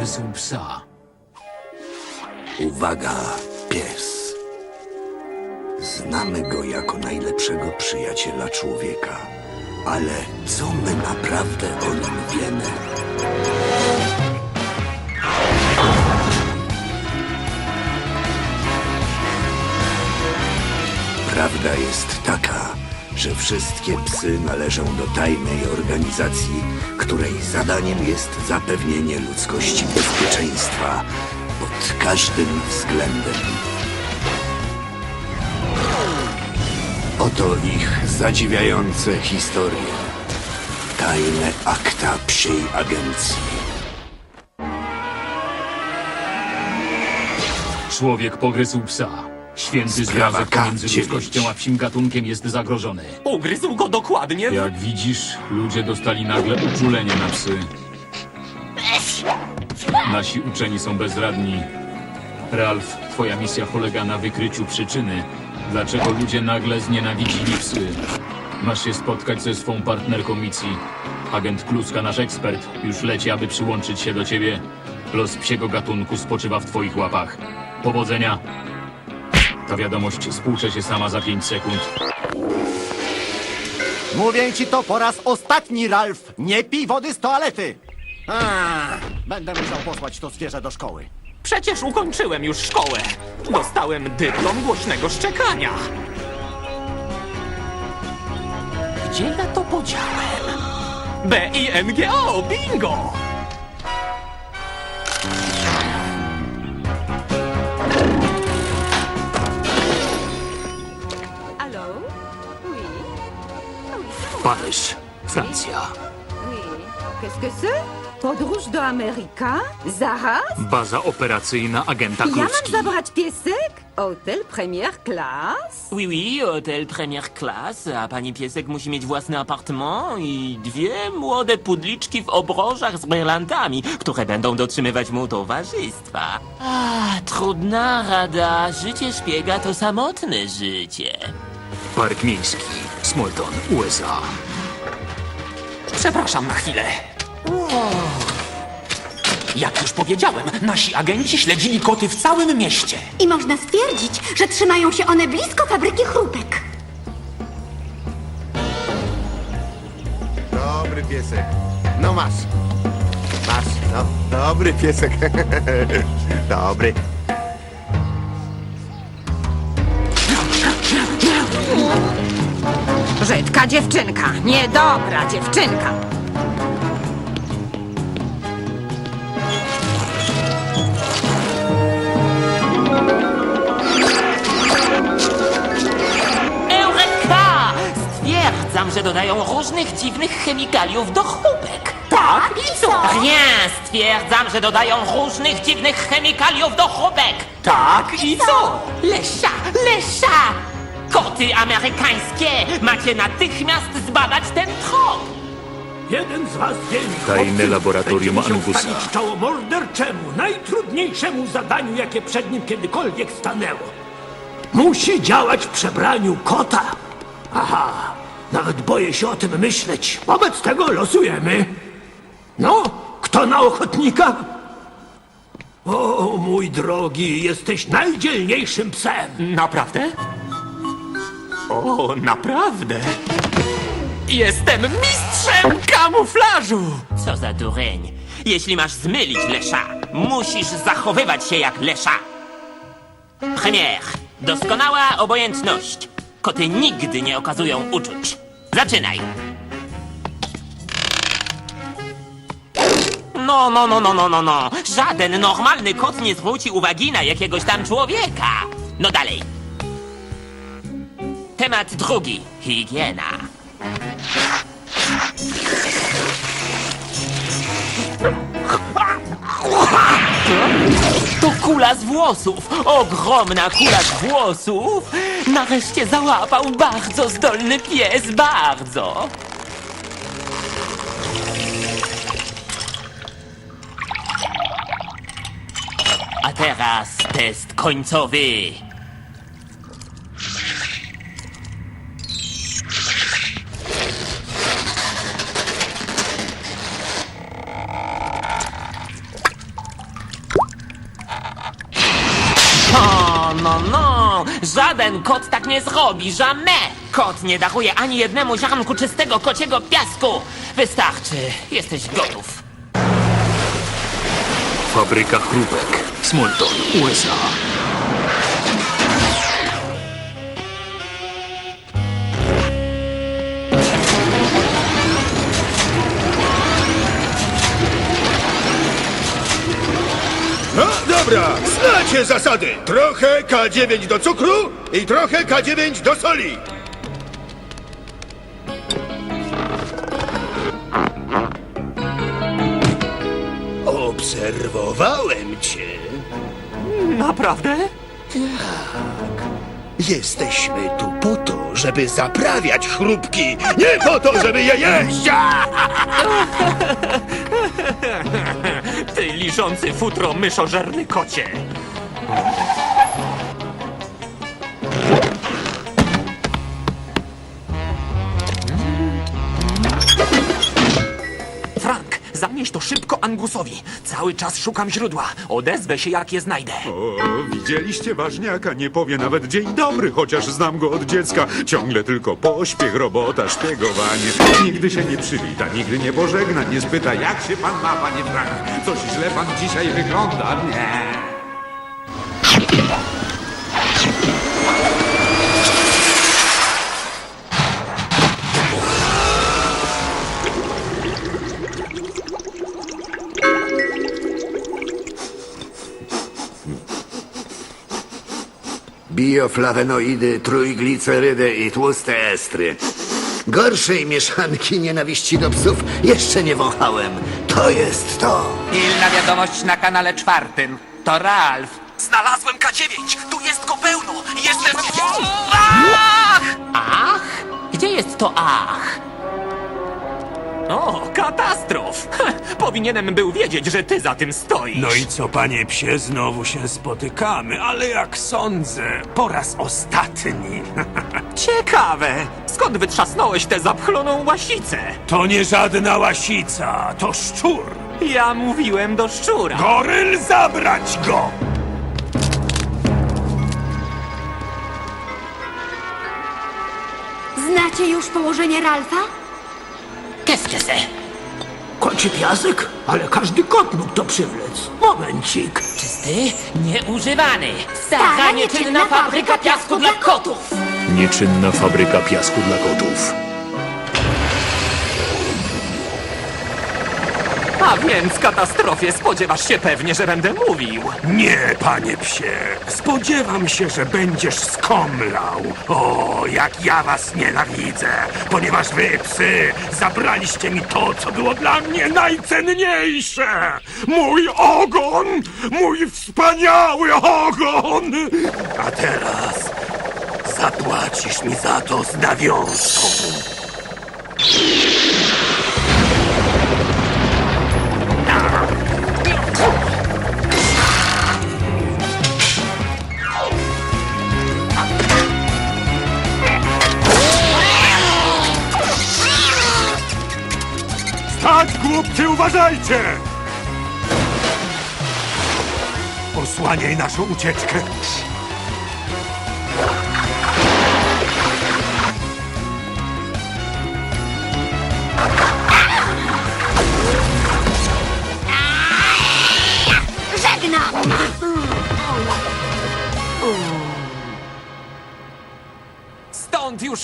Pogryzł psa. Uwaga, pies. Znamy go jako najlepszego przyjaciela człowieka. Ale co my naprawdę o nim wiemy? Prawda jest taka, że wszystkie psy należą do tajnej organizacji, której zadaniem jest zapewnienie ludzkości bezpieczeństwa pod każdym względem. Oto ich zadziwiające historie. Tajne akta psiej agencji. Człowiek pogryzł psa. Święty Sprawa związek pomiędzy K9. ludzkością a psim gatunkiem jest zagrożony. Ugryzł go dokładnie. Jak widzisz, ludzie dostali nagle uczulenie na psy. Nasi uczeni są bezradni. Ralf, twoja misja polega na wykryciu przyczyny, dlaczego ludzie nagle znienawidzili psy. Masz się spotkać ze swą partnerką misji. Agent Kluska, nasz ekspert, już leci, aby przyłączyć się do ciebie. Los psiego gatunku spoczywa w twoich łapach. Powodzenia! Ta wiadomość spłucze się sama za 5 sekund. Mówię ci to po raz ostatni, Ralf. Nie pij wody z toalety. A, będę musiał posłać to zwierzę do szkoły. Przecież ukończyłem już szkołę. Dostałem dyplom głośnego szczekania. Gdzie ja to podziałem? B i N G O, bingo! Paryż, Francja. Oui. Qu'est-ce que c'est Podróż do Ameryka? Zaraz? Baza operacyjna agenta Ja mam zabrać piesek? Hotel première classe? Oui, oui, hotel première classe, a pani piesek musi mieć własny apartment i dwie młode pudliczki w obrożach z brylantami, które będą dotrzymywać mu towarzystwa. A, trudna rada. Życie szpiega to samotne życie. Park Miejski, Smolton, USA. Przepraszam na chwilę. Jak już powiedziałem, nasi agenci śledzili koty w całym mieście. I można stwierdzić, że trzymają się one blisko fabryki chrupek. Dobry piesek. No masz. Masz, no. Dobry piesek. Dobry. Brzydka dziewczynka. Niedobra dziewczynka. Eureka! Stwierdzam, że dodają różnych dziwnych chemikaliów do chrupek. Tak? I co? Rien! Stwierdzam, że dodają różnych dziwnych chemikaliów do chrupek. Tak i co? Lesza! Lesza! Koty amerykańskie! Macie natychmiast zbadać ten trop! Jeden z was dzielnych Tajne chłopców laboratorium będzie musiał Angusa. stawić czoło morderczemu, najtrudniejszemu zadaniu, jakie przed nim kiedykolwiek stanęło. Musi działać w przebraniu kota. Aha, nawet boję się o tym myśleć. Wobec tego losujemy. No, kto na ochotnika? O, mój drogi, jesteś najdzielniejszym psem. Naprawdę? O, naprawdę? Jestem mistrzem kamuflażu! Co za dureń. Jeśli masz zmylić lesza, musisz zachowywać się jak lesza. Premier, doskonała obojętność. Koty nigdy nie okazują uczuć. Zaczynaj. No, no, no, no, no, no, no. Żaden normalny kot nie zwróci uwagi na jakiegoś tam człowieka. No dalej. Temat drugi. Higiena. To kula z włosów! Ogromna kula z włosów! Nareszcie załapał bardzo zdolny pies, bardzo! A teraz test końcowy. Nie zrobi, jamais! Kot nie daruje ani jednemu ziarnku czystego kociego piasku! Wystarczy, jesteś gotów. Fabryka chrupek. Smolton, USA. Dobra, znacie zasady. Trochę K9 do cukru i trochę K9 do soli. Obserwowałem cię. Naprawdę? Jesteśmy tu po to, żeby zaprawiać chrupki, nie po to, żeby je jeść. Liżący futro myszożerny kocie! Frank, zanieś to szybko Angusowi. Cały czas szukam źródła. Odezwę się, jak je znajdę. O, widzieliście ważniaka? Nie powie nawet dzień dobry, chociaż znam go od dziecka. Ciągle tylko pośpiech, robota, szpiegowanie. Nigdy się nie przywita, nigdy nie pożegna, nie spyta, jak się pan ma, panie Frank? Coś źle pan dzisiaj wygląda? Nie. Bioflawenoidy, trójglicerydy i tłuste estry. Gorszej mieszanki nienawiści do psów jeszcze nie wąchałem. To jest to. Pilna wiadomość na kanale czwartym. To Ralf. Znalazłem K9! Tu jest go pełno! Jestem... Ach! Ach? Gdzie jest to ach? O, katastrof! Powinienem był wiedzieć, że ty za tym stoisz. No i co, panie psie, znowu się spotykamy, ale jak sądzę, po raz ostatni. Ciekawe! Skąd wytrzasnąłeś tę zapchloną łasicę? To nie żadna łasica, to szczur. Ja mówiłem do szczura. Goryl, zabrać go! Znacie już położenie Ralfa? Que c'est? Koci piasek? Ale każdy kot mógł to przywlec. Momencik. Czysty, nieużywany. Stara, nieczynna fabryka piasku dla kotów. Nieczynna fabryka piasku dla kotów. A więc, katastrofie, spodziewasz się pewnie, że będę mówił. Nie, panie psie. Spodziewam się, że będziesz skomlał. O, jak ja was nienawidzę, ponieważ wy, psy, zabraliście mi to, co było dla mnie najcenniejsze. Mój ogon! Mój wspaniały ogon! A teraz zapłacisz mi za to z nawiązką. Głupcy, uważajcie! Osłaniaj naszą ucieczkę.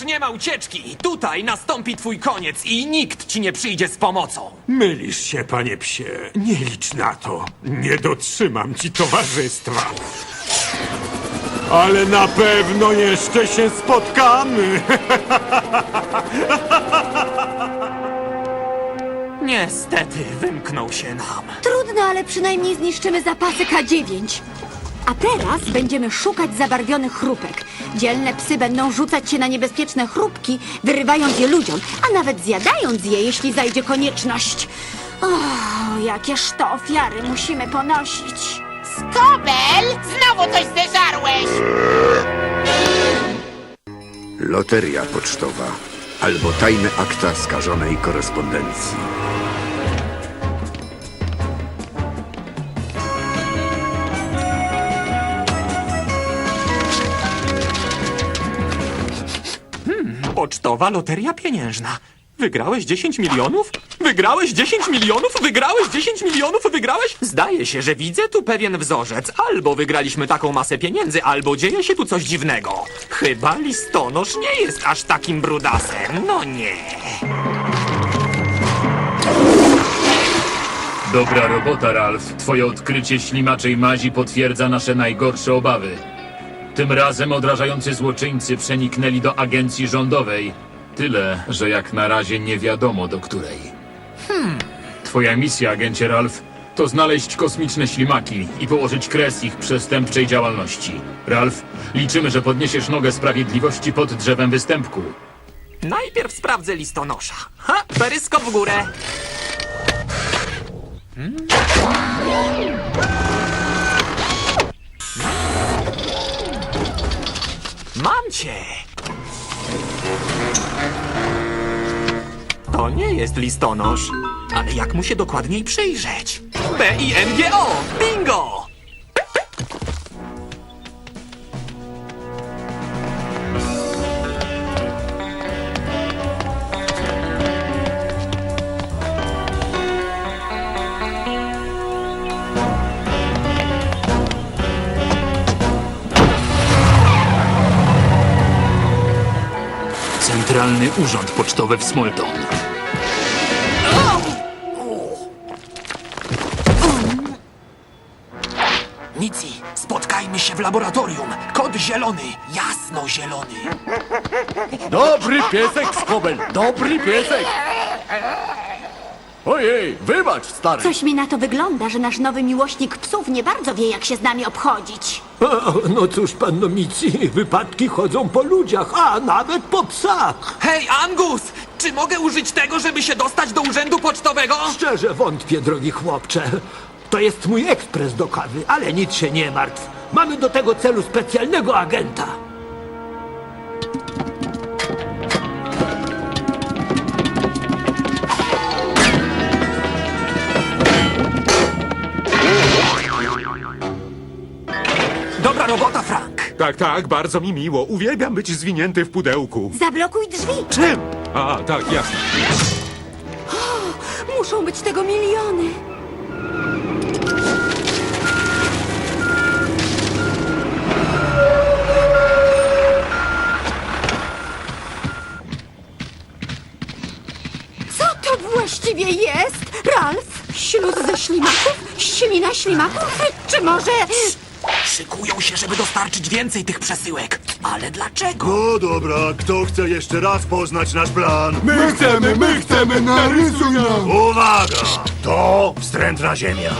Nie ma ucieczki. Tutaj nastąpi twój koniec i nikt ci nie przyjdzie z pomocą. Mylisz się, panie psie. Nie licz na to. Nie dotrzymam ci towarzystwa. Ale na pewno jeszcze się spotkamy. Niestety wymknął się nam. Trudno, ale przynajmniej zniszczymy zapasy K9. A teraz będziemy szukać zabarwionych chrupek. Dzielne psy będą rzucać się na niebezpieczne chrupki, wyrywając je ludziom, a nawet zjadając je, jeśli zajdzie konieczność. O, jakież to ofiary musimy ponosić. Skobel! Znowu coś zeżarłeś! Loteria pocztowa albo tajne akta skażonej korespondencji. Pocztowa loteria pieniężna. Wygrałeś 10 milionów? Wygrałeś 10 milionów? Wygrałeś 10 milionów? Wygrałeś? Zdaje się, że widzę tu pewien wzorzec. Albo wygraliśmy taką masę pieniędzy, albo dzieje się tu coś dziwnego. Chyba listonosz nie jest aż takim brudasem. No nie. Dobra robota, Ralf. Twoje odkrycie ślimaczej mazi potwierdza nasze najgorsze obawy. Tym razem odrażający złoczyńcy przeniknęli do agencji rządowej. Tyle, że jak na razie nie wiadomo do której. Twoja misja, agencie Ralf, to znaleźć kosmiczne ślimaki i położyć kres ich przestępczej działalności. Ralf, liczymy, że podniesiesz nogę sprawiedliwości pod drzewem występku. Najpierw sprawdzę listonosza. Ha! Peryskop w górę. Hmm? Mam cię! To nie jest listonosz, ale jak mu się dokładniej przyjrzeć? B-I-N-G-O! Bingo! Urząd Pocztowy w Smolton. Nici, spotkajmy się w laboratorium. Kod zielony, jasno zielony. Dobry piesek, Skobel, dobry piesek! Ojej, wybacz, stary! Coś mi na to wygląda, że nasz nowy miłośnik psów nie bardzo wie, jak się z nami obchodzić. O, no cóż, panno Mici, wypadki chodzą po ludziach, a nawet po psach. Hej, Angus! Czy mogę użyć tego, żeby się dostać do urzędu pocztowego? Szczerze wątpię, drogi chłopcze. To jest mój ekspres do kawy, ale nic się nie martw. Mamy do tego celu specjalnego agenta. Tak, tak, bardzo mi miło. Uwielbiam być zwinięty w pudełku. Zablokuj drzwi. Czym? A, tak, jasne. Muszą być tego miliony. Co to właściwie jest? Ralf? Śluz ze ślimaków? Ślina ślimaków? Czy może... Szykują się, żeby dostarczyć więcej tych przesyłek. Ale dlaczego? No dobra, kto chce jeszcze raz poznać nasz plan? My chcemy, my chcemy, narysuj nam! Uwaga! To wstrętna ziemia.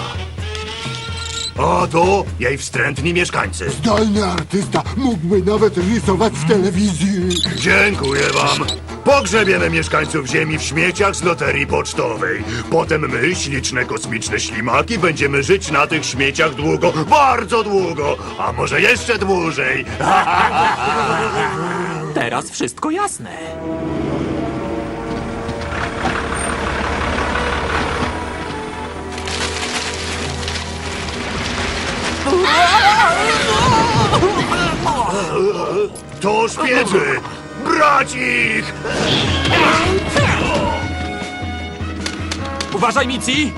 A to jej wstrętni mieszkańcy. Zdolny artysta mógłby nawet rysować w telewizji. Dziękuję wam. Pogrzebiemy mieszkańców Ziemi w śmieciach z loterii pocztowej. Potem my, śliczne kosmiczne ślimaki, będziemy żyć na tych śmieciach długo, bardzo długo, a może jeszcze dłużej. Teraz wszystko jasne. To szpiedzy! Brać ich! Uważaj, Mici!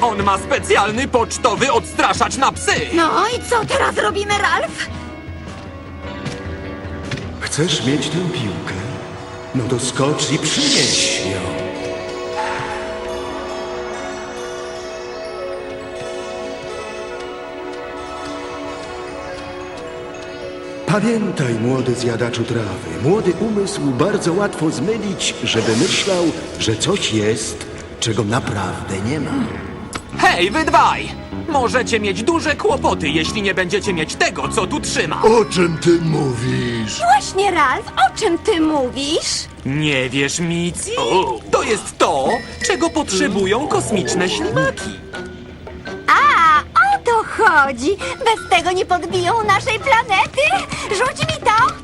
On ma specjalny pocztowy odstraszacz na psy! No i co teraz robimy, Ralf? Chcesz mieć tę piłkę? No to skocz i przynieś ją. Pamiętaj, młody zjadaczu trawy, młody umysł bardzo łatwo zmylić, żeby myślał, że coś jest, czego naprawdę nie ma. Hej, wy dwaj! Możecie mieć duże kłopoty, jeśli nie będziecie mieć tego, co tu trzyma. O czym ty mówisz? Właśnie, Ralf, o czym ty mówisz? Nie wiesz, Mici? To jest to, czego potrzebują kosmiczne ślimaki. Chodzi. Bez tego nie podbiją naszej planety. Rzuć mi to.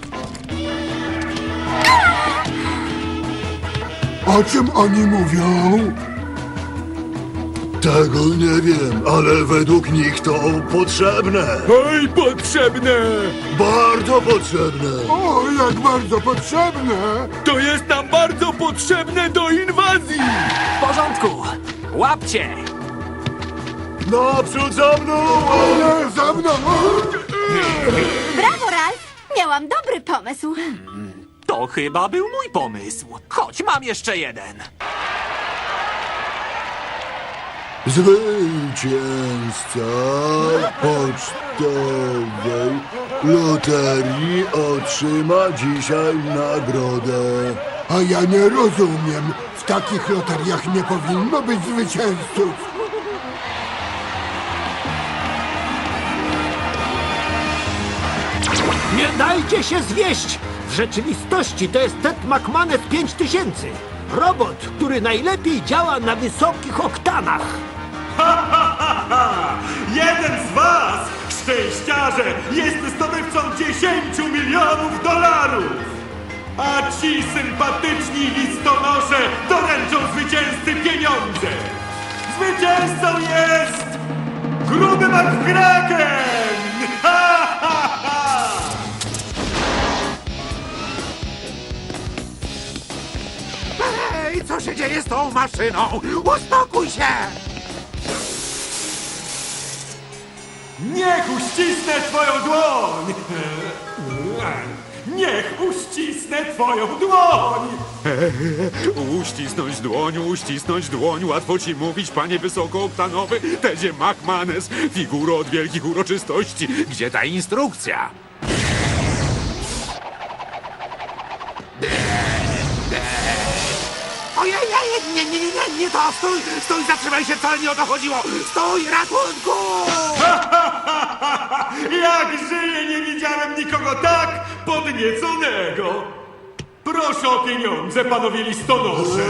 O czym oni mówią? Tego nie wiem, ale według nich to potrzebne. Oj, potrzebne! Bardzo potrzebne. O, jak bardzo potrzebne! To jest nam bardzo potrzebne do inwazji! W porządku. Łapcie! Naprzód za mną! Ale za mną! Brawo, Ralf! Miałam dobry pomysł. To chyba był mój pomysł. Chodź, mam jeszcze jeden. Zwycięzca pocztowej loterii otrzyma dzisiaj nagrodę. A ja nie rozumiem. W takich loteriach nie powinno być zwycięzców. Nie dajcie się zwieść! W rzeczywistości to jest Ted McManus 5000. Robot, który najlepiej działa na wysokich oktanach. Jeden z was, szczęściarze, jest zdobywcą 10 milionów dolarów! A ci sympatyczni listonosze doręczą zwycięzcy pieniądze! Zwycięzcą jest... Gruby McCracken! Się dzieje z tą maszyną? Uspokój się! Niech uścisnę twoją dłoń! Niech uścisnę twoją dłoń! Uścisnąć dłoń, uścisnąć dłoń, łatwo ci mówić, panie wysokooktanowy, Tedzie McManus, figuro od wielkich uroczystości. Gdzie ta instrukcja? Ojej, nie, nie, nie, nie, nie, to! Stój, stój, zatrzymaj się, wcale nie o to chodziło! Stój, ratunku! Jak żyję, nie widziałem nikogo tak podnieconego! Proszę o pieniądze, panowie listonosze!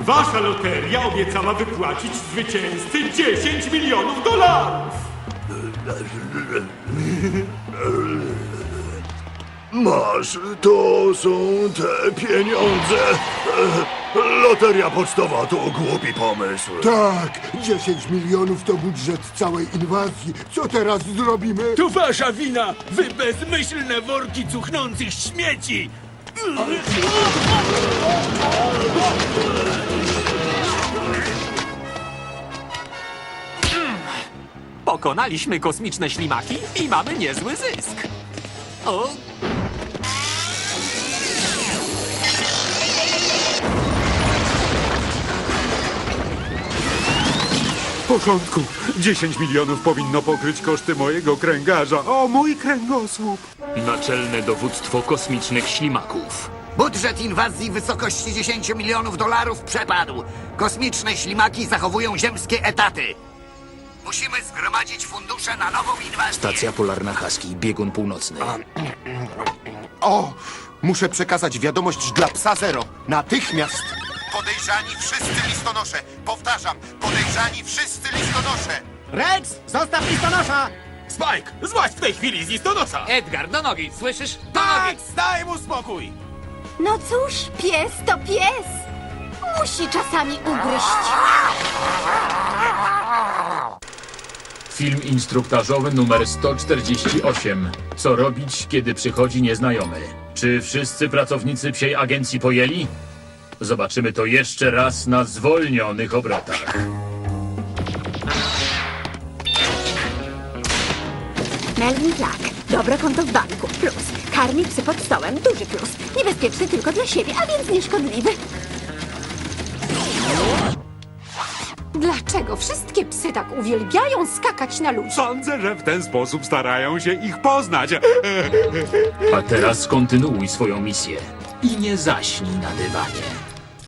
Wasza loteria obiecała wypłacić zwycięzcy 10 milionów dolarów! Masz, to są te pieniądze. Loteria pocztowa to głupi pomysł. Tak, 10 milionów to budżet całej inwazji. Co teraz zrobimy? To wasza wina! Wy bezmyślne worki cuchnących śmieci! Pokonaliśmy kosmiczne ślimaki i mamy niezły zysk. O, porządku, 10 milionów powinno pokryć koszty mojego kręgarza. O, mój kręgosłup! Naczelne dowództwo kosmicznych ślimaków. Budżet inwazji w wysokości 10 milionów dolarów przepadł. Kosmiczne ślimaki zachowują ziemskie etaty. Musimy zgromadzić fundusze na nową inwazję. Stacja polarna Husky, biegun północny. O! Muszę przekazać wiadomość dla psa Zero. Natychmiast! Podejrzani wszyscy listonosze. Powtarzam, podejrzani wszyscy listonosze. Rex, zostaw listonosza! Spike, złaź w tej chwili z listonosza! Edgar, do nogi, słyszysz? Do Tak, nogi! daj mu spokój! No cóż, pies to pies. Musi czasami ugryźć. Film instruktażowy numer 148. Co robić, kiedy przychodzi nieznajomy? Czy wszyscy pracownicy psiej agencji pojęli? Zobaczymy to jeszcze raz na zwolnionych obrotach. Melvin Clark. Dobre konto w banku. Plus. Karmi psy pod stołem. Duży plus. Niebezpieczny tylko dla siebie, a więc nieszkodliwy. Dlaczego wszystkie psy tak uwielbiają skakać na ludzi? Sądzę, że w ten sposób starają się ich poznać. A teraz kontynuuj swoją misję. I nie zaśnij na dywanie.